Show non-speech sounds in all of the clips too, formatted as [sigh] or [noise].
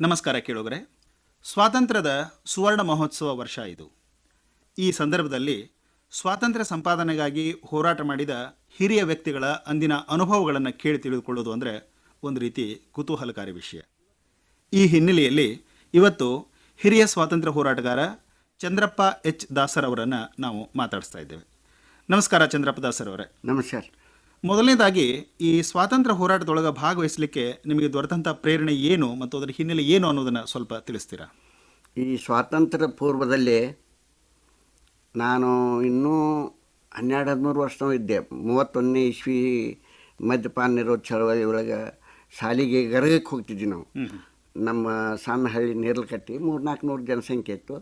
ನಮಸ್ಕಾರ ಕೇಳುಗರೆ. ಸ್ವಾತಂತ್ರ್ಯದ ಸುವರ್ಣ ಮಹೋತ್ಸವ ವರ್ಷ ಇದು. ಈ ಸಂದರ್ಭದಲ್ಲಿ ಸ್ವಾತಂತ್ರ್ಯ ಸಂಪಾದನೆಗಾಗಿ ಹೋರಾಟ ಮಾಡಿದ ಹಿರಿಯ ವ್ಯಕ್ತಿಗಳ ಅಂದಿನ ಅನುಭವಗಳನ್ನು ಕೇಳಿ ತಿಳಿದುಕೊಳ್ಳೋದು ಅಂದರೆ ಒಂದು ರೀತಿ ಕುತೂಹಲಕಾರಿ ವಿಷಯ. ಈ ಹಿನ್ನೆಲೆಯಲ್ಲಿ ಇವತ್ತು ಹಿರಿಯ ಸ್ವಾತಂತ್ರ್ಯ ಹೋರಾಟಗಾರ ಚಂದ್ರಪ್ಪ ಎಚ್ ದಾಸರ್ ಅವರನ್ನು ನಾವು ಮಾತಾಡಿಸ್ತಾ ಇದ್ದೇವೆ. ನಮಸ್ಕಾರ ಚಂದ್ರಪ್ಪ ದಾಸರ್ ಅವರೇ ನಮಸ್ಕಾರ. ಮೊದಲನೇದಾಗಿ ಈ ಸ್ವಾತಂತ್ರ್ಯ ಹೋರಾಟದೊಳಗೆ ಭಾಗವಹಿಸಲಿಕ್ಕೆ ನಿಮಗೆ ದೊರೆತಂಥ ಪ್ರೇರಣೆ ಏನು ಮತ್ತು ಅದರ ಹಿನ್ನೆಲೆ ಏನು ಅನ್ನೋದನ್ನು ಸ್ವಲ್ಪ ತಿಳಿಸ್ತೀರಾ? ಈ ಸ್ವಾತಂತ್ರ್ಯ ಪೂರ್ವದಲ್ಲಿ ನಾನು ಇನ್ನೂ ಹನ್ನೆರಡು ಹದಿಮೂರು ವರ್ಷ ಇದ್ದೆ. ಮೂವತ್ತೊಂದನೇ ಇಸ್ವಿ ಮದ್ಯಪಾನ ನಿರೋಧ ಚಳವಳಿ ಒಳಗೆ ಶಾಲಿಗೆ ಗರಗಕ್ಕೆ ಹೋಗ್ತಿದ್ವಿ ನಾವು. ನಮ್ಮ ಸಣ್ಣ ಹಳ್ಳಿ ನೇರ್ಲಕಟ್ಟಿ ಮೂರು ನಾಲ್ಕು ನೂರು ಜನಸಂಖ್ಯೆ ಇತ್ತು.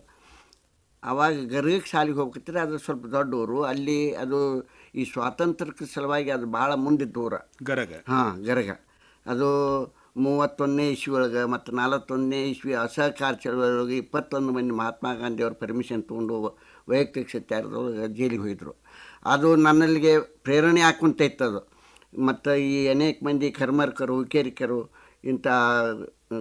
ಆವಾಗ ಗರ್ಗಕ್ಕೆ ಶಾಲೆಗೆ ಹೋಗ್ತಿದ್ರೆ ಅದು ಸ್ವಲ್ಪ ದೊಡ್ಡ ಊರು ಅಲ್ಲಿ ಅದು ಈ ಸ್ವಾತಂತ್ರ್ಯಕ್ಕೆ ಸಲುವಾಗಿ ಅದು ಭಾಳ ಮುಂದಿದ್ದ ಊರ ಗರಗ. ಹಾಂ ಗರಗ. ಅದು ಮೂವತ್ತೊಂದನೇ ಇಸ್ವಿ ಒಳಗೆ ಮತ್ತು ನಲವತ್ತೊಂದನೇ ಇಸ್ವಿ ಅಸಹಕಾರ ಚಳವಳಿಯೊಳಗೆ ಇಪ್ಪತ್ತೊಂದು ಮಂದಿ ಮಹಾತ್ಮ ಗಾಂಧಿಯವ್ರ ಪರ್ಮಿಷನ್ ತೊಗೊಂಡು ವೈಯಕ್ತಿಕ ಸತ್ಯಾರ್ಥದೊಳಗೆ ಜೈಲಿಗೆ ಹೋಗಿದ್ರು. ಅದು ನನ್ನಲ್ಲಿಗೆ ಪ್ರೇರಣೆ ಹಾಕುವಂತ ಇತ್ತು ಅದು. ಮತ್ತು ಈ ಅನೇಕ ಮಂದಿ ಕರ್ಮರ್ಕರು ಹುಕೇರಿಕರು ಇಂಥ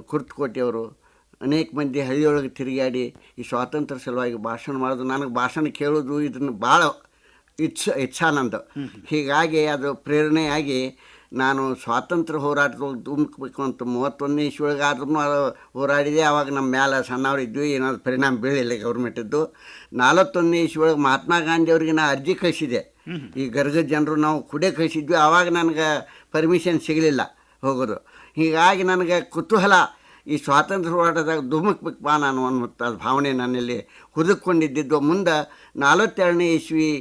ಕುರ್ತಕೋಟೆಯವರು ಅನೇಕ ಮಂದಿ ಹಳ್ಳಿಯೊಳಗೆ ತಿರುಗಾಡಿ ಈ ಸ್ವಾತಂತ್ರ್ಯ ಸಲುವಾಗಿ ಭಾಷಣ ಮಾಡೋದು. ನನಗೆ ಭಾಷಣ ಕೇಳೋದು ಇದನ್ನು ಭಾಳ ಇಚ್ಛ ಇಚ್ಛಾನಂದ. ಹೀಗಾಗಿ ಅದು ಪ್ರೇರಣೆಯಾಗಿ ನಾನು ಸ್ವಾತಂತ್ರ್ಯ ಹೋರಾಟದೊಳಗೆ ಧುಮುಕ್ಬೇಕು ಅಂತ ಮೂವತ್ತೊಂದನೇ ಇಸ್ವಿಯೊಳಗೆ ಆದ್ರೂ ಹೋರಾಡಿದೆ. ಆವಾಗ ನಮ್ಮ ಮ್ಯಾಲೆ ಸಣ್ಣವ್ರು ಇದ್ವಿ ಏನಾದ್ರು ಪರಿಣಾಮ ಬೀಳಿಲ್ಲ ಗೌರ್ಮೆಂಟಿದ್ದು. ನಾಲ್ವತ್ತೊಂದನೇ ಇಸ್ವಿಯೊಳಗೆ ಮಹಾತ್ಮ ಗಾಂಧಿ ಅವ್ರಿಗೆ ನಾ ಅರ್ಜಿ ಕಳಿಸಿದೆ. ಈ ಗರ್ಗ ಜನರು ನಾವು ಕುಡೆ ಕಳಿಸಿದ್ವಿ. ಆವಾಗ ನನಗೆ ಪರ್ಮಿಷನ್ ಸಿಗಲಿಲ್ಲ ಹೋಗೋದು. ಹೀಗಾಗಿ ನನಗೆ ಕುತೂಹಲ ಈ ಸ್ವಾತಂತ್ರ್ಯ ಹೋರಾಟದಾಗ ಧುಮುಕ್ಬೇಕು ಪಾ ನಾನು ಅನ್ನುವಂಥ ಭಾವನೆ ನನ್ನಲ್ಲಿ ಹುದುಕೊಂಡಿದ್ದಿದ್ದು. ಮುಂದೆ ನಲವತ್ತೆರಡನೇ ಇಸ್ವಿ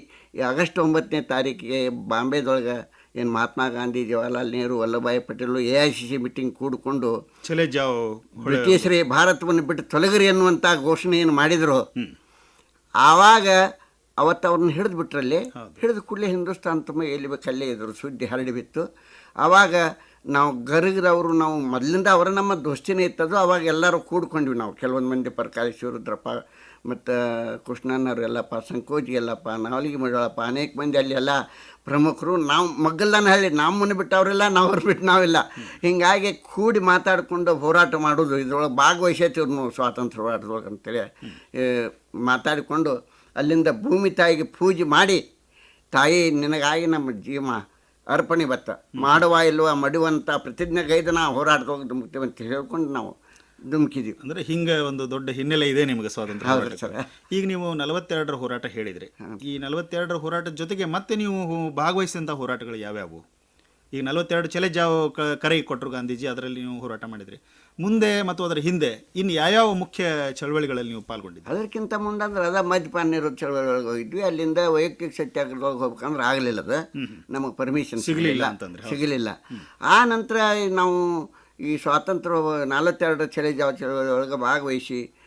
ಆಗಸ್ಟ್ ಒಂಬತ್ತನೇ ತಾರೀಕಿಗೆ ಬಾಂಬೆದೊಳಗೆ ಏನು Mahatma Gandhi Jawaharlal Nehru Vallabhbhai Patel A I C C meeting ಕೂಡಿಕೊಂಡು ಜಾವ್ ಬ್ರಿಟಿಷರೇ ಭಾರತವನ್ನು ಬಿಟ್ಟು ತೊಲಗರಿ ಅನ್ನುವಂಥ ಘೋಷಣೆಯನ್ನು ಮಾಡಿದರು. ಆವಾಗ ಅವತ್ತು ಅವ್ರನ್ನ ಹಿಡಿದು ಬಿಟ್ರಲ್ಲಿ ಹಿಡಿದು ಕೂಡಲೇ ಹಿಂದೂಸ್ತಾನ್ ತುಂಬ ಎಲ್ಲಿ ಬೇಕಲ್ಲೇ ಇದ್ರು. ಸುದ್ದಿ ಹರಡಿ ಬಿತ್ತು. ಆವಾಗ ನಾವು ಗರಗದವರು ನಾವು ಮೊದಲಿಂದ ಅವರ ನಮ್ಮ ದೋಸ್ತಿನೇ ಇತ್ತದು ಅವಾಗ ಎಲ್ಲರೂ ಕೂಡ್ಕೊಂಡ್ವಿ ನಾವು. ಕೆಲವೊಂದು ಮಂದಿ ಪರ್ಕಾಳಿ ಶಿವರುದ್ರಪ್ಪ ಮತ್ತು ಕೃಷ್ಣನವರು ಎಲ್ಲಪ್ಪ ಸಂಕೋಜಿ ಎಲ್ಲಪ್ಪ ನಾವಲಿಗೆ ಮಡಳಪ್ಪ ಅನೇಕ ಮಂದಿ ಅಲ್ಲಿ ಎಲ್ಲ ಪ್ರಮುಖರು. ನಾವು ಮಗ್ಗಲ್ಲನ ಹೇಳಿ ನಮ್ಮನ್ನು ಬಿಟ್ಟು ಅವರೆಲ್ಲ ನಾವು ಅವ್ರು ಬಿಟ್ಟು ನಾವಿಲ್ಲ. ಹೀಗಾಗಿ ಕೂಡಿ ಮಾತಾಡಿಕೊಂಡು ಹೋರಾಟ ಮಾಡೋದು, ಇದ್ರೊಳಗೆ ಭಾಗವಹಿಸ್ತೀವಿ ನಾವು ಸ್ವಾತಂತ್ರ್ಯ ಹೋರಾಟದೊಳಗೆ ಅಂತೇಳಿ ಮಾತಾಡಿಕೊಂಡು ಅಲ್ಲಿಂದ ಭೂಮಿ ತಾಯಿಗೆ ಪೂಜೆ ಮಾಡಿ, ತಾಯಿ ನಿನಗಾಗಿ ನಮ್ಮ ಜೀವ ಅರ್ಪಣೆ ಬತ್ತ ಮಾಡುವ ಇಲ್ವ ಮಡುವಂಥ ಪ್ರತಿಜ್ಞೆಗೈದು ನಾವು ಹೋರಾಡ್ಕೋಗಿ ಧುಮುಕ್ತೇವೆ ಅಂತ ಹೇಳ್ಕೊಂಡು ನಾವು ಧುಮುಕಿದ್ದೀವಿ ಅಂದ್ರೆ ಹಿಂಗೆ ಒಂದು ದೊಡ್ಡ ಹಿನ್ನೆಲೆ ಇದೆ ನಿಮಗೆ ಸ್ವಾತಂತ್ರ್ಯ ಹೌದು ಸರ್. ಈಗ ನೀವು ನಲವತ್ತೆರಡರ ಹೋರಾಟ ಹೇಳಿದ್ರಿ. ಈ ನಲವತ್ತೆರಡರ ಹೋರಾಟದ ಜೊತೆಗೆ ಮತ್ತೆ ನೀವು ಭಾಗವಹಿಸಿದಂಥ ಹೋರಾಟಗಳು ಯಾವ್ಯಾವು? ಈಗ ನಲವತ್ತೆರಡು ಚಲೆ ಜಾವ ಕರೆಗೆ ಕರೆ ಕೊಟ್ಟರು ಗಾಂಧೀಜಿ ಅದರಲ್ಲಿ ನೀವು ಹೋರಾಟ ಮಾಡಿದ್ರಿ. ಮುಂದೆ ಮತ್ತು ಅದರ ಹಿಂದೆ ಇನ್ನು ಯಾವ್ಯಾವ ಮುಖ್ಯ ಚಳವಳಿಗಳಲ್ಲಿ ನೀವು ಪಾಲ್ಗೊಂಡಿದ್ದೀರಿ ಅದಕ್ಕಿಂತ ಮುಂದೆ ಅಂದ್ರೆ ಅದ ಮದ್ಯಪಾನ ನಿರೋಧ ಚಳವಳಿ ಒಳಗೆ ಹೋಗಿದ್ವಿ. ಅಲ್ಲಿಂದ ವೈಯಕ್ತಿಕ ಸತ್ಯಾಗ್ರಹದೊಳಗೆ ಹೋಗ್ಬೇಕಂದ್ರೆ ಆಗಲಿಲ್ಲ ಅದು. ನಮಗೆ ಪರ್ಮಿಷನ್ ಸಿಗಲಿಲ್ಲ. ಅಂತಂದ್ರೆ. ಸಿಗಲಿಲ್ಲ. ಆ ನಂತರ ನಾವು ಈ ಸ್ವಾತಂತ್ರ್ಯ ನಲವತ್ತೆರಡು ಚಳಿ ಜಾವ ಚಳವಳಿ ಒಳಗೆ ಭಾಗವಹಿಸಿ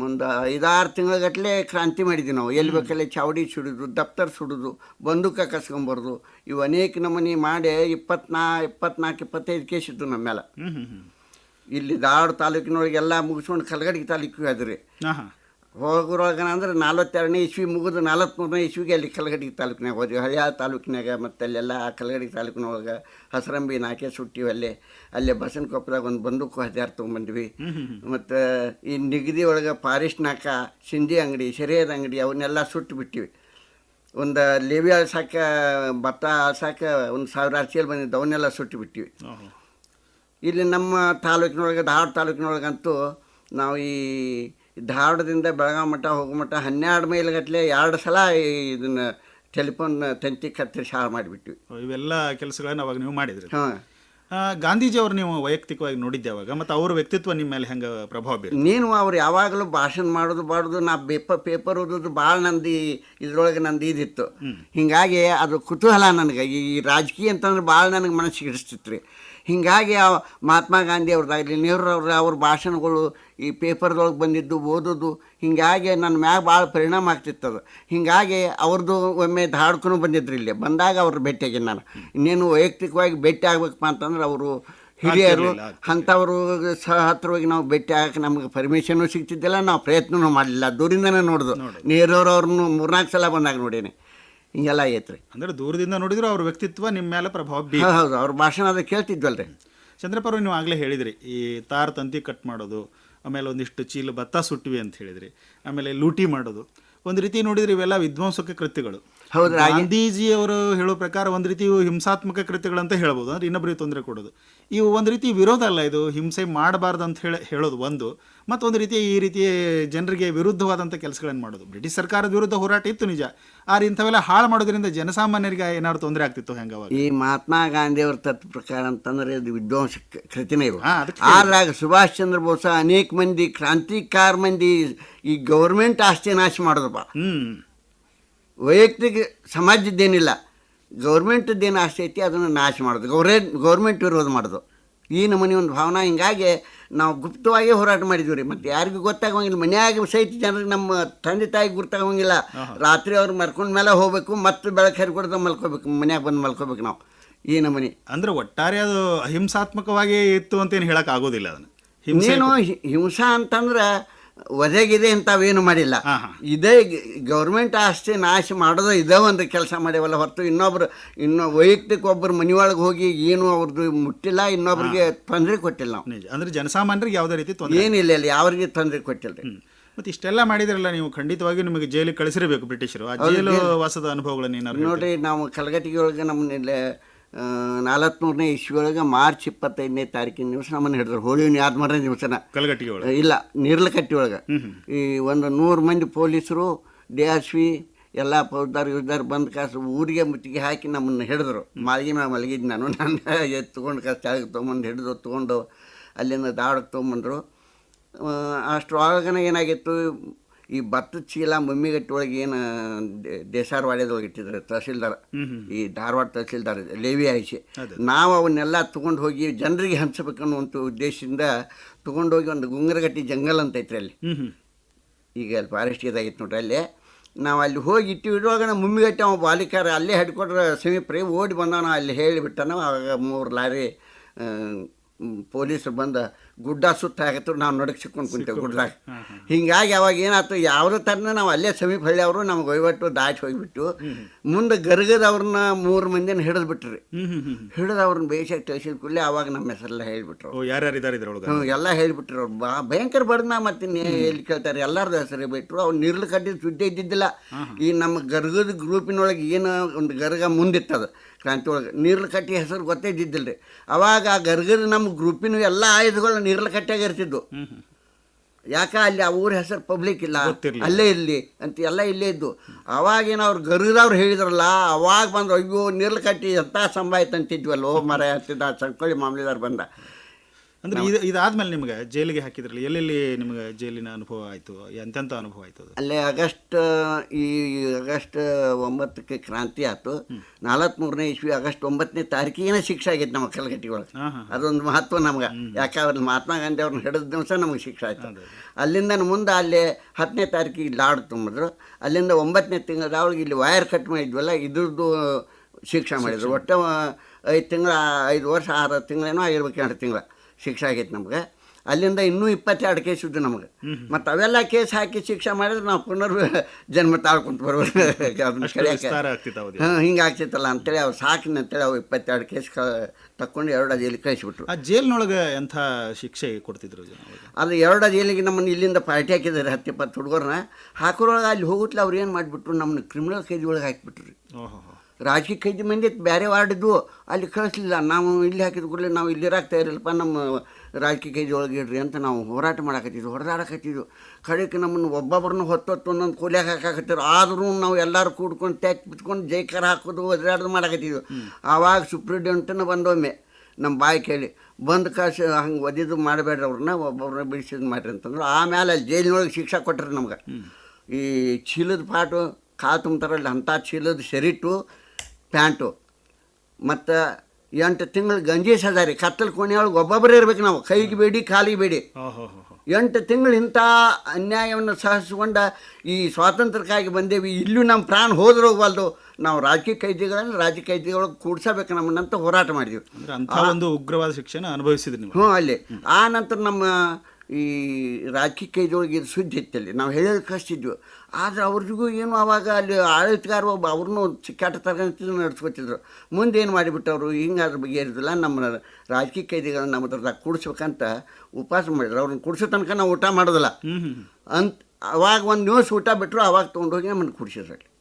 ಮುಂದೆ ಐದಾರು ತಿಂಗಳಗಟ್ಟಲೆ ಕ್ರಾಂತಿ ಮಾಡಿದ್ವಿ ನಾವು. ಎಲ್ಲಿ ಬೇಕಲ್ಲಿ ಚಾವಡಿ ಸುಡೋದು ದಪ್ತರ್ ಸುಡೋದು ಬಂದೂಕ ಕಸ್ಕೊಂಬರ್ದು ಇವು ಅನೇಕ ನಮೂನಿ ಮಾಡಿ ಇಪ್ಪತ್ನಾ ಇಪ್ಪತ್ನಾಲ್ಕು ಇಪ್ಪತ್ತೈದು ಕೇಸ್ ಇತ್ತು ನಮ್ಮ ಮೇಲೆ ಇಲ್ಲಿ ಧಾರವಾಡ ತಾಲೂಕಿನೊಳಗೆಲ್ಲ ಮುಗಿಸ್ಕೊಂಡು ಕಲ್ಗಡಿ ತಾಲೂಕಿಗೆ ಹೋದ್ರಿ. ಹಾಂ ಹಾಂ ಹೋಗೋರೊಳಗ ಅಂದ್ರೆ ನಲವತ್ತೆರಡನೇ ಇಸ್ವಿ ಮುಗಿದು ನಲವತ್ತ್ಮೂರನೇ ಇಸ್ವಿಗೆ ಅಲ್ಲಿ ಕಲ್ಗಡಿ ತಾಲೂಕಿನಾಗ ಹೋದ್ವಿ. ಹರಿಯಾಳ ತಾಲೂಕಿನಾಗ ಮತ್ತು ಅಲ್ಲೆಲ್ಲ ಆ ಕಲ್ಗಡಿ ತಾಲೂಕಿನೊಳಗೆ ಹಸರಂಬಿ ನಾಕೆ ಸುಟ್ಟಿವಿ ಅಲ್ಲೇ ಅಲ್ಲೇ ಬಸನಕೊಪ್ಪದಾಗ ಒಂದು ಬಂದೂಕು ಹತ್ಯಾರ ತೊಗೊಂಬಂದ್ವಿ. ಮತ್ತು ಈ ನಿಗದಿ ಒಳಗೆ ಫಾರೆಸ್ಟ್ ನಾಕ ಸಿಂಧಿ ಅಂಗಡಿ ಶರೀರದ ಅಂಗಡಿ ಅವನ್ನೆಲ್ಲ ಸುಟ್ಟು ಬಿಟ್ಟಿವಿ. ಒಂದು ಲೇವಿ ಅಳ್ಸಾಕ ಭತ್ತ ಅಳ್ಸಾಕ ಒಂದು ಸಾವಿರ ಚೀಲ ಬಂದಿದ್ದು ಅವನ್ನೆಲ್ಲ ಸುಟ್ಟು ಬಿಟ್ಟಿವಿ. ಇಲ್ಲಿ ನಮ್ಮ ತಾಲೂಕಿನೊಳಗೆ ಧಾರವಾಡ ತಾಲೂಕಿನೊಳಗಂತೂ ನಾವು ಈ ಧಾರವಾಡದಿಂದ ಬೆಳಗಾವಿ ಮಠ ಹೋಗೋ ಮಠ ಹನ್ನೆರಡು ಮೈಲ್ಗಟ್ಟಲೆ ಎರಡು ಸಲ ಇದನ್ನು ಟೆಲಿಫೋನ್ ತಂತಿ ಕತ್ತರಿಸಿ ಹಾಳು ಮಾಡಿಬಿಟ್ವಿ. ಇವೆಲ್ಲ ಕೆಲಸಗಳನ್ನ ಅವಾಗ ನೀವು ಮಾಡಿದ್ರಿ. ಹಾಂ. ಗಾಂಧೀಜಿ ಅವ್ರು ನೀವು ವೈಯಕ್ತಿಕವಾಗಿ ನೋಡಿದ್ದೆ ಅವಾಗ ಮತ್ತು ಅವ್ರ ವ್ಯಕ್ತಿತ್ವ ನಿಮ್ಮ ಮೇಲೆ ಹೆಂಗೆ ಪ್ರಭಾವ ಬೀರಿ ನೀನು ಅವ್ರು ಯಾವಾಗಲೂ ಭಾಷಣ ಮಾಡೋದು ಬಾಡೋದು ನಾ ಪೇಪರ್ ಪೇಪರ್ ಓದೋದು ಭಾಳ ನಂದು ಇದ್ರೊಳಗೆ ನಂದು ಇದಿತ್ತು. ಹೀಗಾಗಿ ಅದು ಕುತೂಹಲ ನನಗೆ ಈ ರಾಜಕೀಯ ಅಂತಂದ್ರೆ ಭಾಳ ನನಗೆ ಮನಸ್ಸಿಗೆ ಹಿಡಿಸ್ತಿತ್ತು ರೀ ಹೀಗಾಗಿ ಆ ಮಹಾತ್ಮ ಗಾಂಧಿ ಅವ್ರದ್ದಾಗಲಿ ನೆಹರು ಅವ್ರ ಅವ್ರ ಭಾಷಣಗಳು ಈ ಪೇಪರ್ದೊಳಗೆ ಬಂದಿದ್ದು ಓದೋದು ಹೀಗಾಗಿ ನನ್ನ ಮ್ಯಾಗ ಭಾಳ ಪರಿಣಾಮ ಆಗ್ತಿತ್ತು ಅದು ಹೀಗಾಗಿ ಅವ್ರದ್ದು ಒಮ್ಮೆ ಧಾಡ್ಕೊಂಡು ಬಂದಿದ್ರು ಇಲ್ಲಿ. ಬಂದಾಗ ಅವ್ರು ಭೇಟಿಯಾಗಿ ನಾನು. ಇನ್ನೇನು ವೈಯಕ್ತಿಕವಾಗಿ ಭೇಟಿ ಆಗ್ಬೇಕಪ್ಪ ಅಂತಂದ್ರೆ ಅವರು ಹಿರಿಯರು ಅಂಥವ್ರು ಸಹ ಹತ್ರವಾಗಿ ನಾವು ಭೇಟಿ ಆಗಕ್ಕೆ ನಮ್ಗೆ ಪರ್ಮಿಷನ್ನು ಸಿಗ್ತಿದ್ದಿಲ್ಲ. ನಾವು ಪ್ರಯತ್ನವೂ ಮಾಡಲಿಲ್ಲ. ದೂರಿಂದನೇ ನೋಡ್ದು. ನೀರವ್ರು ಅವ್ರನ್ನು ಮೂರ್ನಾಲ್ಕು ಸಲ ಬಂದಾಗ ನೋಡೀನಿ. ಹಿಂಗೆಲ್ಲ ಐತ್ರಿ ಅಂದ್ರೆ ದೂರದಿಂದ ನೋಡಿದ್ರು ಅವ್ರ ವ್ಯಕ್ತಿತ್ವ ನಿಮ್ಮ ಮೇಲೆ ಪ್ರಭಾವ ಬೀಳ ಹೌದು ಅವ್ರ ಭಾಷಣ ಅದೇ ಕೇಳ್ತಿದ್ವಲ್ಲ ರೀ ಚಂದ್ರಪ್ಪ ನೀವು ಆಗಲೇ ಹೇಳಿದ್ರಿ ಈ ತಾರ್ ತಂತಿ ಕಟ್ ಮಾಡೋದು ಆಮೇಲೆ ಒಂದಿಷ್ಟು ಚೀಲ ಭತ್ತ ಸುಟ್ವಿ ಅಂತ ಹೇಳಿದ್ರಿ ಆಮೇಲೆ ಲೂಟಿ ಮಾಡೋದು ಒಂದು ರೀತಿ ನೋಡಿದ್ರೆ ಇವೆಲ್ಲ ವಿಧ್ವಂಸಕ ಕೃತ್ಯಗಳು. ಹೌದು, ಗಾಂಧೀಜಿಯವರು ಹೇಳೋ ಪ್ರಕಾರ ಒಂದು ರೀತಿ ಇವು ಹಿಂಸಾತ್ಮಕ ಕೃತ್ಯಗಳಂತ ಹೇಳ್ಬೋದು. ಅಂದ್ರೆ ಇನ್ನೊಬ್ಬರಿಗೆ ತೊಂದರೆ ಕೊಡೋದು. ಇವು ಒಂದು ರೀತಿ ವಿರೋಧ ಅಲ್ಲ ಇದು. ಹಿಂಸೆ ಮಾಡಬಾರ್ದು ಅಂತ ಹೇಳಿ ಹೇಳೋದು ಒಂದು. ಮತ್ತು ಒಂದು ರೀತಿ ಈ ರೀತಿ ಜನರಿಗೆ ವಿರುದ್ಧವಾದಂಥ ಕೆಲಸಗಳನ್ನು ಮಾಡೋದು. ಬ್ರಿಟಿಷ್ ಸರ್ಕಾರದ ವಿರುದ್ಧ ಹೋರಾಟ ಇತ್ತು ನಿಜ. ಆದ್ರೆ ಇಂಥವೆಲ್ಲ ಹಾಳು ಮಾಡೋದ್ರಿಂದ ಜನಸಾಮಾನ್ಯರಿಗೆ ಏನಾದ್ರು ತೊಂದರೆ ಆಗ್ತಿತ್ತು ಹೆಂಗವ ಈ ಮಹಾತ್ಮ ಗಾಂಧಿ ಅವ್ರ ತತ್ವ ಪ್ರಕಾರ ಅಂತಂದ್ರೆ ಇದು ವಿಧ್ವಂಸ ಕ- ಕೃತಿನೇ ಅದಕ್ಕೆ ಆದ್ರಾಗ ಸುಭಾಷ್ ಚಂದ್ರ ಬೋಸ್ ಅನೇಕ ಮಂದಿ ಕ್ರಾಂತಿಕಾರ ಮಂದಿ ಈ ಗೌರ್ಮೆಂಟ್ ಆಸ್ತಿ ನಾಶ ಮಾಡೋದಪ್ಪ. ವೈಯಕ್ತಿಕ ಸಮಾಜದ್ದೇನಿಲ್ಲ ಗೌರ್ಮೆಂಟದ್ದೇನು ಆಸೆ ಐತಿ ಅದನ್ನು ನಾಶ ಮಾಡೋದು. ಗೌರೇ ಗೌರ್ಮೆಂಟ್ ವಿರೋಧ ಮಾಡೋದು. ಈ ನಮೂನಿ ಒಂದು ಭಾವನಾ ಹಿಂಗಾಗಿ ನಾವು ಗುಪ್ತವಾಗಿ ಹೋರಾಟ ಮಾಡಿದ್ವಿ ರೀ. ಮತ್ತು ಯಾರಿಗೂ ಗೊತ್ತಾಗೋಂಗಿಲ್ಲ. ಮನೆಯಾಗ ಸಹಿತ ಜನರಿಗೆ ನಮ್ಮ ತಂದೆ ತಾಯಿ ಗೊತ್ತಾಗೋಂಗಿಲ್ಲ ರಾತ್ರಿ ಅವ್ರು ಮರ್ಕೊಂಡ ಮೇಲೆ ಹೋಗಬೇಕು ಮತ್ತು ಬೆಳಕು ಹರಿಕೊಡ್ದ ಮಲ್ಕೋಬೇಕು ಮನ್ಯಾಗ ಬಂದು ಮಲ್ಕೋಬೇಕು ನಾವು. ಈ ನಮೂನಿ. ಅಂದ್ರೆ ಒಟ್ಟಾರೆ ಅದು ಹಿಂಸಾತ್ಮಕವಾಗಿ ಇತ್ತು ಅಂತೇನು ಏನು ಅದನ್ನು ಆಗೋದಿಲ್ಲ ಅದನ್ನ. ಹಿಂಸೆ ಇನ್ನೇನು ಹಿಂಸಾ ಅಂತಂದ್ರೆ ಒದಗಿದೆ ಇಂಥವೇನು ಮಾಡಿಲ್ಲ. ಹಾ, ಹಾ. ಇದೇ ಗೌರ್ಮೆಂಟ್ ಆಸ್ತಿ ನಾಶ ಮಾಡೋದು ಇದೇ ಒಂದು ಕೆಲಸ ಮಾಡ್ಯಾವಲ್ಲ ಹೊರತು ಇನ್ನೊಬ್ರು ಇನ್ನೊ ವೈಯಕ್ತಿಕ ಒಬ್ಬರು ಮನೆಯೊಳಗೆ ಹೋಗಿ ಏನು ಅವ್ರದ್ದು ಮುಟ್ಟಿಲ್ಲ ಇನ್ನೊಬ್ರಿಗೆ ತೊಂದರೆ ಕೊಟ್ಟಿಲ್ಲ ನಾವು. ನಿಜ. ಅಂದ್ರೆ ಜನಸಾಮಾನ್ಯರಿಗೆ ಯಾವುದೇ ರೀತಿ ತೊಂದರೆ ಏನಿಲ್ಲ ಇಲ್ಲ ಯಾವ್ರಿಗೆ ತೊಂದರೆ ಕೊಟ್ಟಿಲ್ಲ ರೀ ಮತ್ತೆ ಇಷ್ಟೆಲ್ಲ ಮಾಡಿದ್ರಲ್ಲ ನೀವು ಖಂಡಿತವಾಗಿ ನಿಮಗೆ ಜೈಲಿಗೆ ಕಳಿಸಿರಬೇಕು ಬ್ರಿಟಿಷರು. ಆ ಜೈಲು ವಾಸದ ಅನುಭವಗಳನ್ನ? ನೋಡ್ರಿ ನಾವು ಕಲಗಟ್ಟಿಗೆ ಒಳಗೆ ನಮ್ಮನ್ನ ನಾಲ್ಕುನೂರನೇ ಇಸ್ವಿ ಒಳಗೆ ಮಾರ್ಚ್ ಇಪ್ಪತ್ತೈದನೇ ತಾರೀಕಿನ ದಿವಸ ನಮ್ಮನ್ನು ಹಿಡಿದ್ರು. ಹೋಳಿನ ಯಾವ್ದು ಮಾರನೇ ದಿವಸನ. ಕಲಗಟ್ಟಿಗೆ ಒಳಗೆ. ಇಲ್ಲ ನಿರ್ಲಕಟ್ಟಿ ಒಳಗೆ. ಈ ಒಂದು ನೂರು ಮಂದಿ ಪೊಲೀಸರು ಡಿ ಎಸ್ ಸಿ ಎಲ್ಲ ಪೌದ್ದಾರ ಯುದ್ಧಾರ ಬಂದು ಕಾಸು ಊರಿಗೆ ಮುತ್ತಿಗೆ ಹಾಕಿ ನಮ್ಮನ್ನು ಹಿಡಿದ್ರು. ಮಾಲಿಗೆ ಮ್ಯಾಗ ಮಲಗಿದ್ದು ನಾನು. ನಾನು ಎತ್ತುಕೊಂಡು ತೊಗೊಂಡು ಕಾಸು ಕೆಳಗೆ ತೊಗೊಂಡು ಹಿಡಿದು ತೊಗೊಂಡು ಅಲ್ಲಿಂದ ದಾಡಕ್ಕೆ ತೊಗೊಂಬಂದರು. ಅಷ್ಟರೊಳಗನ ಏನಾಗಿತ್ತು? ಈ ಭತ್ತದ ಚೀಲ ಮಮ್ಮಿಗಟ್ಟಿ ಒಳಗೆ ಏನು ದೇಸಾರವಾಡ್ಯದೊಳಗೆ ಇಟ್ಟಿದ್ದಾರೆ ತಹಸೀಲ್ದಾರ್. ಈ ಧಾರವಾಡ ತಹಸೀಲ್ದಾರ್ ಲೇವಿ ಆಯ್ಸಿ. ನಾವು ಅವನ್ನೆಲ್ಲ ತೊಗೊಂಡು ಹೋಗಿ ಜನರಿಗೆ ಹಂಚಬೇಕನ್ನುವಂಥ ಉದ್ದೇಶದಿಂದ ತೊಗೊಂಡೋಗಿ ಒಂದು ಗುಂಗರಗಟ್ಟಿ ಜಂಗಲ್ ಅಂತ ಐತ್ರಿ ಅಲ್ಲಿ. ಈಗ ಅಲ್ಲಿ ಫಾರೆಸ್ಟ್ ಇದಾಗಿತ್ತು ನೋಡ್ರಿ ಅಲ್ಲಿ. ನಾವು ಅಲ್ಲಿ ಹೋಗಿ ಇಟ್ಟು ಇಡುವಾಗ ನಮ್ಮ ಮುಮ್ಮಿಗಟ್ಟಿ ಅವ ಬಾಲಿಕಾರ ಅಲ್ಲೇ ಹೆಡ್ಕೊಟ್ರೆ ಸಮೀಪ ಓಡಿ ಬಂದವ ಅಲ್ಲಿ ಹೇಳಿಬಿಟ್ಟನ ಆಗ ಮೂರು ಲಾರಿ ಪೊಲೀಸರು ಬಂದು ಗುಡ್ಡ ಸುತ್ತ ಆಗತ್ತು ನಾವು ನಡಕ್ ಸಿಕ್ಕೊಂಡು ಕುಂತೇವೆ ಗುಡ್ಡದಾಗ ಹಿಂಗಾಗಿ ಅವಾಗ ಏನಾಯ್ತು ಯಾವುದೇ ಥರನ ನಾವು ಅಲ್ಲೇ ಸಮೀಪ ಹಳ್ಳಿಯವರು ನಮ್ಗೆ ಒಯ್ಬಟ್ಟು ದಾಟಿ ಹೋಗಿಬಿಟ್ಟು ಮುಂದೆ ಗರ್ಗದವ್ರನ್ನ ಮೂರು ಮಂದಿನ ಹಿಡಿದು ಬಿಟ್ರಿ. ಹಿಡಿದು ಅವ್ರನ್ನ ಬೇಷಾಗಿ ತಿಳಿಸಿದ ಕೂಡಲೇ ಅವಾಗ ನಮ್ಮ ಹೆಸರೆಲ್ಲ ಹೇಳಿಬಿಟ್ರು. ಹ್ಞೂ ಎಲ್ಲ ಹೇಳಿಬಿಟ್ರು ಅವ್ರು. ಬಾ ಭಯಂಕರ ಬಡ್ದ ಮತ್ತೆ ಎಲ್ಲಿ ಕೇಳ್ತಾರೆ ಎಲ್ಲಾರ್ದು ಹೆಸರು ಬಿಟ್ರು. ಅವ್ರು ನಿರ್ಲು ಕಟ್ಟಿದ ಸುದ್ದಿ ಇದ್ದಿದ್ದಿಲ್ಲ. ಈ ನಮ್ಮ ಗರ್ಗದ ಗ್ರೂಪಿನೊಳಗೆ ಏನು ಒಂದು ಗರ್ಗ ಮುಂದಿತ್ತದು ಕ್ರಾಂತಿ ಒಳಗೆ ನೀರ್ಲು ಕಟ್ಟಿ ಹೆಸರು ಗೊತ್ತೇ ಇದ್ದಿದ್ದಿಲ್ಲ ರೀ ಅವಾಗ ಆ ಗರ್ಗದ ನಮ್ಮ ಗ್ರೂಪಿನ ಎಲ್ಲ ಆಯುಧಗಳು ನೀರ್ಲು ಇರ್ತಿದ್ದು ಯಾಕ ಅಲ್ಲಿ ಆ ಊರ ಹೆಸರು ಪಬ್ಲಿಕ್ ಇಲ್ಲ? ಅಲ್ಲೇ ಇಲ್ಲಿ ಅಂತ ಎಲ್ಲ ಇಲ್ಲೇ ಇದ್ದು. ಅವಾಗೇನು ಅವ್ರು ಗರುದವ್ರು ಹೇಳಿದ್ರಲ್ಲ ಅವಾಗ ಬಂದು ಅಯ್ಯೋ ನಿರ್ಲಕಟ್ಟಿ ಎಂಥ ಸಂಭಾಯ್ತು ಅಂತಿದ್ವಲ್ಲ ಓ ಮರ ಅಂತಿದ್ದ ಸಂಕೊಳ್ಳಿ ಮಾಮಲಿದಾರ್ ಬಂದ. ಅಂದ್ರೆ ಇದು ಇದಾದ್ಮೇಲೆ ನಿಮ್ಗೆ ಜೈಲಿಗೆ ಹಾಕಿದ್ರಲ್ಲ ಎಲ್ಲೆಲ್ಲಿ ನಿಮ್ಗೆ ಜೈಲಿನ ಅನುಭವ ಆಯ್ತು? ಎಂತೆಂಥ ಅನುಭವ ಆಯ್ತು ಅದು? ಅಲ್ಲೇ ಆಗಸ್ಟ್ ಈ ಆಗಸ್ಟ್ ಒಂಬತ್ತಕ್ಕೆ ಕ್ರಾಂತಿ ಆಯ್ತು. ನಾಲ್ವತ್ಮೂರನೇ ಇಸ್ವಿ ಆಗಸ್ಟ್ ಒಂಬತ್ತನೇ ತಾರೀಕಿಗೆ ಶಿಕ್ಷೆ ಆಗೈತೆ ನಮ್ಮ ಕಲಗಟ್ಟಿ ಒಳಗೆ ಅದೊಂದು ಮಹತ್ವ ನಮ್ಗೆ. ಯಾಕಂದ್ರೆ ಮಹಾತ್ಮ ಗಾಂಧಿ ಅವ್ರನ್ನ ಹಿಡಿದ ದಿವಸ ನಮಗೆ ಶಿಕ್ಷೆ ಆಯ್ತು. ಅಲ್ಲಿಂದ ಮುಂದೆ ಅಲ್ಲಿ ಹತ್ತನೇ ತಾರೀಕಿಗೆ ಲಾಡ್ ತುಂಬಿದ್ರು. ಅಲ್ಲಿಂದ ಒಂಬತ್ತನೇ ತಿಂಗಳದೊಳಗೆ ಇಲ್ಲಿ ವೈರ್ ಕಟ್ ಮಾಡಿದ್ವಲ್ಲ ಇದ್ರದ್ದು ಶಿಕ್ಷೆ ಮಾಡಿದ್ರು. ಒಟ್ಟು ಐದು ತಿಂಗಳ ಐದು ವರ್ಷ ಆರು ತಿಂಗಳೇನೋ ಆಗಿರ್ಬೇಕು ಎರಡು ತಿಂಗಳ. ಶಿಕ್ಷೆ ಆಗೈತೆ ನಮ್ಗೆ. ಅಲ್ಲಿಂದ ಇನ್ನೂ ಇಪ್ಪತ್ತೆರಡು ಕೇಸ್ ಇದ್ದು ನಮಗೆ. ಮತ್ತು ಅವೆಲ್ಲ ಕೇಸ್ ಹಾಕಿ ಶಿಕ್ಷೆ ಮಾಡಿದ್ರೆ ನಾವು ಪುನರ್ ಜನ್ಮ ತಾಳ್ಕೊಂತ ಬರ್ಬೋದು ಹಾಂ ಹಿಂಗೆ ಆಗ್ತಿತ್ತಲ್ಲ ಅಂತೇಳಿ ಅವ್ರು ಸಾಕಿನ ಅಂತೇಳಿ ಅವು ಇಪ್ಪತ್ತೆರಡು ಕೇಸ್ ಕ ತಕ್ಕೊಂಡು ಎರಡು ಜೈಲಿಗೆ ಕಳಿಸ್ಬಿಟ್ರು. ಆ ಜೈಲ್ನೊಳಗೆ ಎಂಥ ಶಿಕ್ಷೆ ಕೊಡ್ತಿದ್ರು? ಅದು ಎರಡು ಜೈಲಿಗೆ ನಮ್ಮನ್ನು ಇಲ್ಲಿಂದ ಪಾರ್ಟಿ ಹಾಕಿದ್ದಾರೆ ಹತ್ತು ಇಪ್ಪತ್ತು ಹುಡುಗರನ್ನ ಹಾಕೋರೊಳಗೆ ಅಲ್ಲಿ ಹೋಗುತ್ತಲ್ಲ ಅವ್ರು ಏನು ಮಾಡಿಬಿಟ್ರು ನಮ್ಮನ್ನು ಕ್ರಿಮಿನಲ್ ಕೈದಿ ಒಳಗೆ ಹಾಕಿಬಿಟ್ರು. ರಾಜಕೀಯ ಕೈದಿ ಮಂದಿ ಬೇರೆ ವಾರ್ಡಿದ್ವು ಅಲ್ಲಿ ಕಳಿಸ್ಲಿಲ್ಲ. ನಾವು ಇಲ್ಲಿ ಹಾಕಿದ ಕೂಡಲೇ ನಾವು ಇಲ್ಲಿ ಇರಾಕ್ತಾ ಇರಲ್ಲಪ್ಪ ನಮ್ಮ ರಾಜಕೀಯ ಕೈದಿ ಒಳಗೆ ಇಡ್ರಿ ಅಂತ ನಾವು ಹೋರಾಟ ಮಾಡಕತ್ತಿದ್ವಿ, ಹೊಡೆದಾಡಕತ್ತಿದ್ವು. ಕಡೆಗೆ ನಮ್ಮನ್ನು ಒಬ್ಬೊಬ್ಬರನ್ನ ಹೊತ್ತು ಒಂದೊಂದು ಕೂಲಿಯಾಗ ಹಾಕಾಕತ್ತಿದ್ರು ಆದರೂ ನಾವು ಎಲ್ಲರೂ ಕೂಡ್ಕೊಂಡು ಟ್ಯಾಕ್ ಬಿತ್ಕೊಂಡು ಜೈಕಾರ ಹಾಕೋದು, ಒದ್ರಾಡೋದು ಮಾಡಕತ್ತಿದ್ವು. ಆವಾಗ ಸುಪ್ರೀಡೆಂಟನ್ನು ಬಂದೊಮ್ಮೆ ನಮ್ಮ ಬಾಯಿ ಕೇಳಿ, ಬಂದು ಕಾಸು ಹಂಗೆ ಒದಿದು ಮಾಡಬೇಡ್ರಿ ಅವ್ರನ್ನ, ಒಬ್ಬೊಬ್ರನ್ನ ಬಿಡಿಸಿದ್ ಮಾಡ್ರಿ ಅಂತಂದ್ರು. ಆಮೇಲೆ ಜೈಲಿನೊಳಗೆ ಶಿಕ್ಷೆ ಕೊಟ್ರಿ ನಮ್ಗೆ. ಈ ಚೀಲದ ಪಾಟು ಕಾಲು ತುಂಬ್ತಾರಲ್ಲ, ಅಂಥ ಚೀಲದ ಶರೀಟು ಪ್ಯಾಂಟು. ಮತ್ತು ಎಂಟು ತಿಂಗಳು ಗಂಜಿ ಸದಾರಿ ಕತ್ತಲು ಕೋಣೆಯೊಳಗೆ ಒಬ್ಬೊಬ್ಬರೇ ಇರ್ಬೇಕು ನಾವು. ಕೈಗೆ ಬೇಡಿ ಕಾಲಿಗೆ ಬೇಡಿ. ಎಂಟು ತಿಂಗಳು ಇಂಥ ಅನ್ಯಾಯವನ್ನು ಸಹಿಸಿಕೊಂಡ ಈ ಸ್ವಾತಂತ್ರ್ಯಕ್ಕಾಗಿ ಬಂದೇವಿ. ಇಲ್ಲೂ ನಮ್ಮ ಪ್ರಾಣ ಹೋದ್ರೆ ಹೋಗಬಾರ್ದು ನಾವು ರಾಜಕೀಯ ಕೈದಿಗಳನ್ನು ರಾಜಕೀಯ ಕೈದಿಗಳಿಗೆ ಕೂಡ್ಸಬೇಕು ನಮ್ಮನ್ನಂತ ಹೋರಾಟ ಮಾಡಿದ್ವಿ. ಒಂದು ಉಗ್ರವಾದ ಶಿಕ್ಷಣ ಅನುಭವಿಸಿದ್ರಿ ನೀವು. ಹ್ಞೂ ಅಲ್ಲಿ. ಆ ನಂತರ ನಮ್ಮ ಈ ರಾಜಕೀಯ ಕೈದೊಳಗೆ ಇದು ಸುದ್ದಿ ಇತ್ತಲ್ಲಿ ನಾವು ಹೇಳೋದು ಕಷ್ಟಿದ್ವು. ಆದರೆ ಅವ್ರಿಗೂ ಏನು ಆವಾಗ ಅಲ್ಲಿ ಆಡಳಿತಗಾರ ಒಬ್ಬ ಅವ್ರನ್ನೂ ಕೆಟ್ಟ ತರಗತಿ ನಡೆಸ್ಕೊತಿದ್ರು. ಮುಂದೆ ಏನು ಹಿಂಗೆ ಅದ್ರ ಬಗ್ಗೆ ಇರೋದಿಲ್ಲ ನಮ್ಮ ರಾಜಕೀಯ ಕೈದಿಗಳನ್ನ ನಮ್ಮ ಹತ್ರದಾಗ ಕೂಡಿಸ್ಬೇಕಂತ ಉಪವಾಸ ಮಾಡಿದ್ರು. ಅವ್ರನ್ನ ಕುಡಿಸೋ ತನಕ ನಾವು ಊಟ ಮಾಡೋದಿಲ್ಲ. ಅಂತ ಅವಾಗ ಒಂದು ನ್ಯೂಸ್ ಊಟ ಬಿಟ್ಟರು ಅವಾಗ ತೊಗೊಂಡೋಗಿ ನಮ್ಮನ್ನು ಕುಡಿಸಿದ್ರು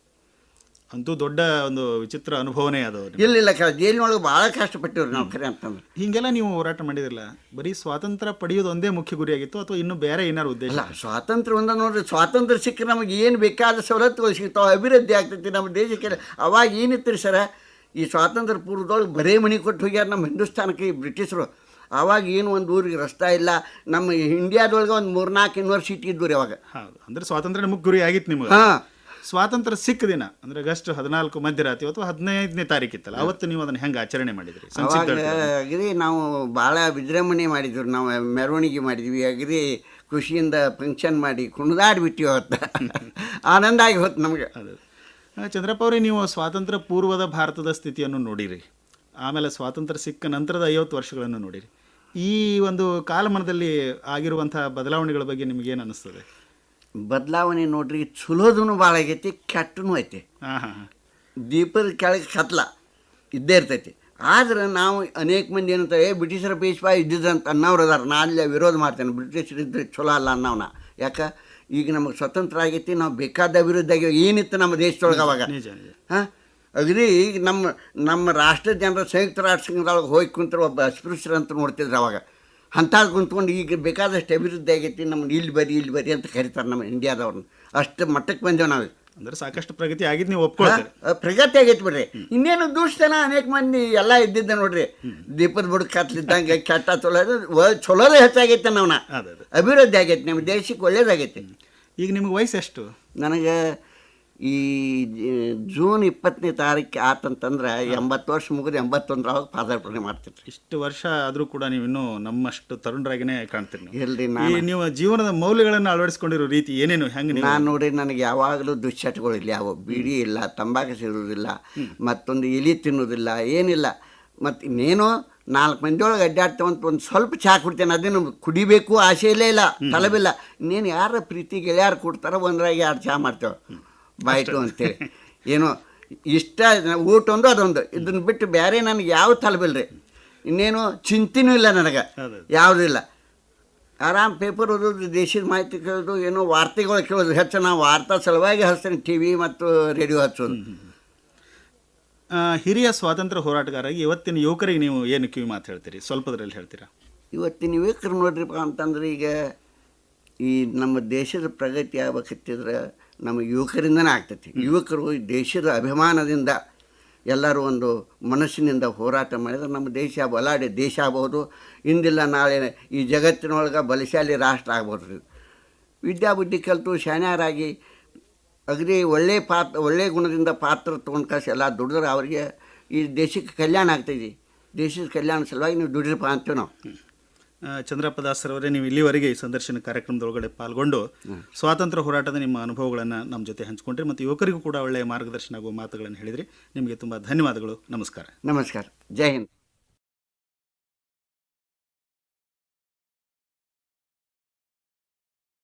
ಅಂತೂ ದೊಡ್ಡ ಒಂದು ವಿಚಿತ್ರ ಅನುಭವನೇ ಅದು. ಇಲ್ಲ ಇಲ್ಲ ಕ ಜೈಲಿನೊಳಗೆ ಭಾಳ ಕಷ್ಟಪಟ್ಟಿವ್ರು ನಾವು ಖರೆ ಅಂತಂದ್ರೆ ಹೀಗೆಲ್ಲ ನೀವು ಹೋರಾಟ ಮಾಡಿದಿರಲ್ಲ ಬರೀ ಸ್ವಾತಂತ್ರ್ಯ ಪಡೆಯೋದು ಒಂದೇ ಮುಖ್ಯ ಗುರಿಯಾಗಿತ್ತು ಅಥವಾ ಇನ್ನೂ ಬೇರೆ ಏನಾರು ಉದ್ದೇಶ? ಇಲ್ಲ ಸ್ವಾತಂತ್ರ್ಯ ಒಂದ ನೋಡ್ರಿ ಸ್ವಾತಂತ್ರ್ಯ ಸಿಕ್ಕರೆ ನಮಗೆ ಏನು ಬೇಕಾದ ಸವಲತ್ತುಗಳು ಸಿಗ್ತಾವೆ ಅಭಿವೃದ್ಧಿ ಆಗ್ತೈತಿ ನಮ್ಮ ದೇಶಕ್ಕೆ. ಅವಾಗ ಏನಿತ್ತು ಸರ ಈ ಸ್ವಾತಂತ್ರ್ಯ ಪೂರ್ವದೊಳಗೆ ಬರೇ ಮನೆ ಕೊಟ್ಟು ಹೋಗ್ಯಾರ ನಮ್ಮ ಹಿಂದೂಸ್ತಾನಕ್ಕೆ ಈ ಬ್ರಿಟಿಷರು. ಆವಾಗ ಏನು ಒಂದು ಊರಿಗೆ ರಸ್ತೆ ಇಲ್ಲ ನಮ್ಮ ಇಂಡಿಯಾದೊಳಗೆ ಒಂದು ಮೂರ್ನಾಲ್ಕು ಯೂನಿವರ್ಸಿಟಿ ಇದ್ವು ರೀ ಅವಾಗ. ಹೌದು ಅಂದ್ರೆ ಸ್ವಾತಂತ್ರ್ಯ ಮುಖ್ಯ ಗುರಿ ಆಗಿತ್ತು ನಿಮಗೆ. ಹಾಂ ಸ್ವಾತಂತ್ರ್ಯ ಸಿಕ್ಕ ದಿನ ಅಂದ್ರೆ ಆಗಸ್ಟ್ ಹದಿನಾಲ್ಕು ಮಧ್ಯರಾತ್ರಿ ಅಥವಾ ಹದಿನೈದನೇ ತಾರೀಕಿತ್ತಲ್ಲ ಅವತ್ತು ನೀವು ಅದನ್ನ ಹೆಂಗೆ ಆಚರಣೆ ಮಾಡಿದ್ರಿ? ಅಗದಿ ನಾವು ಭಾಳ ವಿಜೃಂಭಣೆ ಮಾಡಿದ್ರು ನಾವು ಮೆರವಣಿಗೆ ಮಾಡಿದ್ವಿ ಅಗದಿ ಖುಷಿಯಿಂದ ಫಂಕ್ಷನ್ ಮಾಡಿ ಕುಣಿದಾಡ್ಬಿಟ್ಟಿವಿ ಅವತ್ತು. [laughs] ಆನಂದ ಆಗಿ ಹೊತ್ತು ನಮಗೆ ಚಂದ್ರಪ್ಪ ಅವರೇ ನೀವು ಸ್ವಾತಂತ್ರ್ಯ ಪೂರ್ವದ ಭಾರತದ ಸ್ಥಿತಿಯನ್ನು ನೋಡಿರಿ. ಆಮೇಲೆ ಸ್ವಾತಂತ್ರ್ಯ ಸಿಕ್ಕ ನಂತರದ ಐವತ್ತು ವರ್ಷಗಳನ್ನು ನೋಡಿರಿ. ಈ ಒಂದು ಕಾಲಮಾನದಲ್ಲಿ ಆಗಿರುವಂತಹ ಬದಲಾವಣೆಗಳ ಬಗ್ಗೆ ನಿಮಗೇನು ಅನಿಸ್ತದೆ? ಬದಲಾವಣೆ ನೋಡ್ರಿ ಚಲೋದೂ ಭಾಳ ಆಗೈತಿ ಕೆಟ್ಟನು ಐತಿ. ದೀಪದ ಕೆಳಗೆ ಕತ್ಲ ಇದ್ದೇ ಇರ್ತೈತಿ. ಆದ್ರೆ ನಾವು ಅನೇಕ ಮಂದಿ ಏನಂತಾರೆ ಏ ಬ್ರಿಟಿಷರ ಪೇಶ್ವಾ ಇದ್ದಿದ್ದಂತ ಅನ್ನವ್ರು ಅದಾರ. ನಾ ಅಲ್ಲಿ ವಿರೋಧ ಮಾಡ್ತೇನೆ. ಬ್ರಿಟಿಷರು ಇದ್ರೆ ಚಲೋ ಅಲ್ಲ ಅನ್ನವನ. ಯಾಕೆ? ಈಗ ನಮಗೆ ಸ್ವತಂತ್ರ ಆಗೈತಿ ನಾವು ಬೇಕಾದ ಅಭಿವೃದ್ಧಿ ಆಗ್ಯಾವ. ಏನಿತ್ತು ನಮ್ಮ ದೇಶದೊಳಗೆ ಅವಾಗ? ಹಾಂ? ಅಗದಿ ಈಗ ನಮ್ಮ ನಮ್ಮ ರಾಷ್ಟ್ರದ ಜನರ ಸಂಯುಕ್ತ ರಾಷ್ಟ್ರ ಸಂಘದೊಳಗೆ ಹೋಗಿ ಕುಂತ್ರೆ ಒಬ್ಬ ಅಸ್ಪೃಶ್ಯರು ಅಂತ ನೋಡ್ತಿದ್ರು ಅವಾಗ. ಅಂಥದ್ದು ಕುಂತ್ಕೊಂಡು ಈಗ ಬೇಕಾದಷ್ಟು ಅಭಿವೃದ್ಧಿ ಆಗೈತಿ ನಮ್ಮನ್ನು ಇಲ್ಲಿ ಬರಿ ಇಲ್ಲಿ ಬರಿ ಅಂತ ಕರೀತಾರೆ ನಮ್ಮ ಇಂಡಿಯಾದವ್ರನ್ನ. ಅಷ್ಟು ಮಟ್ಟಕ್ಕೆ ಬಂದೇವೆ ನಾವು ಅಂದ್ರೆ ಸಾಕಷ್ಟು ಪ್ರಗತಿ ಆಗಿದ್ದು ನೀವು ಒಪ್ಕೊಳ್ತೀರಿ. ಪ್ರಗತಿ ಆಗೈತೆ ಬಿಡ್ರಿ. ಇನ್ನೇನು ದೂಷ್ಟನ ಅನೇಕ ಮಂದಿ ಎಲ್ಲ ಇದ್ದಿದ್ದ ನೋಡ್ರಿ. ದೀಪದ ಬುಡಕ್ಕೆ ಕತ್ಲಿದ್ದಂಗೆ ಕೆಟ್ಟ ತೊಳೆದು ಚಲೋದೇ ಹೆಚ್ಚಾಗೈತೆ ನಾವು ಅದೇ ಅದೇ. ಅಭಿವೃದ್ಧಿ ಆಗೈತೆ ನಮ್ಮ ದೇಶಕ್ಕೆ ಒಳ್ಳೇದಾಗೈತೆ. ಈಗ ನಿಮ್ಗೆ ವಯಸ್ಸು ಎಷ್ಟು ನನಗೆ ಈ ಜೂನ್ ಇಪ್ಪತ್ತನೇ ತಾರೀಕು ಆತಂತಂದ್ರೆ ಎಂಬತ್ತು ವರ್ಷ ಮುಗಿದು ಎಂಬತ್ತೊಂದರವಾಗ ಪಾದಾರ್ಪಣೆ ಮಾಡ್ತಿತ್ತು ಇಷ್ಟು ವರ್ಷ ಆದರೂ ಕೂಡ ನೀವು ಇನ್ನೂ ನಮ್ಮಷ್ಟು ತರುಣರಾಗಿನೇ ಕಾಣ್ತೀರಿ ಈ ನಾನು ನೀವು ಜೀವನದ ಮೌಲ್ಯಗಳನ್ನು ಅಳವಡಿಸ್ಕೊಂಡಿರೋ ರೀತಿ ಏನೇನು ಹೆಂಗೆ ನಾನು ನೋಡಿ ನನಗೆ ಯಾವಾಗಲೂ ದುಶ್ಚಟಗಳು ಇಲ್ಲ ಯಾವ ಬೀಡಿ ಇಲ್ಲ ತಂಬಾಕು ಸೇರೋದಿಲ್ಲ ಮತ್ತೊಂದು ಇಲಿ ತಿನ್ನೋದಿಲ್ಲ ಏನಿಲ್ಲ. ಮತ್ತು ಇನ್ನೇನೋ ನಾಲ್ಕು ಮಂದಿಯೊಳಗೆ ಅಡ್ಡಾಡ್ತೇವಂತ ಒಂದು ಸ್ವಲ್ಪ ಚಹಾ ಕುಡ್ತೇನೆ ಅದೇನು ಕುಡಿಬೇಕು ಆಸೆ ಇಲ್ಲೇ ಇಲ್ಲ ತಲಬಿಲ್ಲ. ಇನ್ನೇನು ಯಾರ ಪ್ರೀತಿ ಗೆಳೆಯಾರು ಕೊಡ್ತಾರೋ ಒಂದ್ರಾಗ ಎರಡು ಚಹಾ ಮಾಡ್ತೇವೆ. ಬಾಯ್ತು ಅಂತೇಳಿ ಏನೋ ಇಷ್ಟ ಊಟ ಒಂದು ಅದೊಂದು. ಇದನ್ನು ಬಿಟ್ಟು ಬೇರೆ ನನಗೆ ಯಾವ ತಲಬಿಲ್ಲ ರೀ ಇನ್ನೇನು ಚಿಂತೆನೂ ಇಲ್ಲ ನನಗೆ. ಯಾವುದೂ ಇಲ್ಲ. ಆರಾಮ್ ಪೇಪರ್ ಓದೋದು ದೇಶದ ಮಾಹಿತಿ ಕೇಳೋದು ಏನೋ ವಾರ್ತೆಗಳು ಕೇಳೋದು. ಹೆಚ್ಚು ನಾವು ವಾರ್ತಾ ಸಲುವಾಗಿ ಹಚ್ತೇನೆ ಟಿ ವಿ ಮತ್ತು ರೇಡಿಯೋ ಹಚ್ಚೋದು. ಹಿರಿಯ ಸ್ವಾತಂತ್ರ್ಯ ಹೋರಾಟಗಾರಾಗಿ ಇವತ್ತಿನ ಯುವಕರಿಗೆ ನೀವು ಏನು ಕಿವಿ ಮಾತು ಹೇಳ್ತೀರಿ? ಸ್ವಲ್ಪದ್ರಲ್ಲಿ ಹೇಳ್ತೀರಾ? ಇವತ್ತಿನ ಯುವಕರು ನೋಡ್ರಿಪ್ಪ ಅಂತಂದ್ರೆ ಈಗ ಈ ನಮ್ಮ ದೇಶದ ಪ್ರಗತಿ ಆಗ್ಬೇಕತ್ತಿದ್ರೆ ನಮ್ಮ ಯುವಕರಿಂದನೇ ಆಗ್ತೈತಿ. ಯುವಕರು ಈ ದೇಶದ ಅಭಿಮಾನದಿಂದ ಎಲ್ಲರೂ ಒಂದು ಮನಸ್ಸಿನಿಂದ ಹೋರಾಟ ಮಾಡಿದ್ರೆ ನಮ್ಮ ದೇಶ ಬಲಾಡಿ ದೇಶ ಆಗ್ಬೋದು. ಇಂದಿಲ್ಲ ನಾಳೆ ಈ ಜಗತ್ತಿನೊಳಗೆ ಬಲಶಾಲಿ ರಾಷ್ಟ್ರ ಆಗ್ಬೋದು. ರೀ ವಿದ್ಯಾಬುದ್ಧಿ ಕಲಿತು ಶಾಣ್ಯರಾಗಿ ಅಗದಿ ಒಳ್ಳೆಯ ಪಾತ್ರ ಒಳ್ಳೆಯ ಗುಣದಿಂದ ಪಾತ್ರ ತೊಗೊಂಡು ಕಳಿಸಿ ಎಲ್ಲ ದುಡಿದ್ರೆ ಅವರಿಗೆ ಈ ದೇಶಕ್ಕೆ ಕಲ್ಯಾಣ ಆಗ್ತೈತಿ. ದೇಶದ ಕಲ್ಯಾಣ ಸಲುವಾಗಿ ನೀವು ದುಡಿರಪ್ಪ ಅಂತೀವಿ ನಾವು. ಚಂದ್ರಪ್ಪ ದಾಸರವರೇ ನೀವು ಇಲ್ಲಿವರೆಗೆ ಈ ಸಂದರ್ಶನ ಕಾರ್ಯಕ್ರಮದೊಳಗಡೆ ಪಾಲ್ಗೊಂಡು ಸ್ವಾತಂತ್ರ್ಯ ಹೋರಾಟದ ನಿಮ್ಮ ಅನುಭವಗಳನ್ನು ನಮ್ಮ ಜೊತೆ ಹಂಚಿಕೊಂಡ್ರಿ ಮತ್ತು ಯುವಕರಿಗೂ ಕೂಡ ಒಳ್ಳೆಯ ಮಾರ್ಗದರ್ಶನ ಆಗುವ ಮಾತುಗಳನ್ನು ಹೇಳಿದ್ರಿ. ನಿಮಗೆ ತುಂಬ ಧನ್ಯವಾದಗಳು. ನಮಸ್ಕಾರ. ನಮಸ್ಕಾರ. ಜೈ ಹಿಂದ್.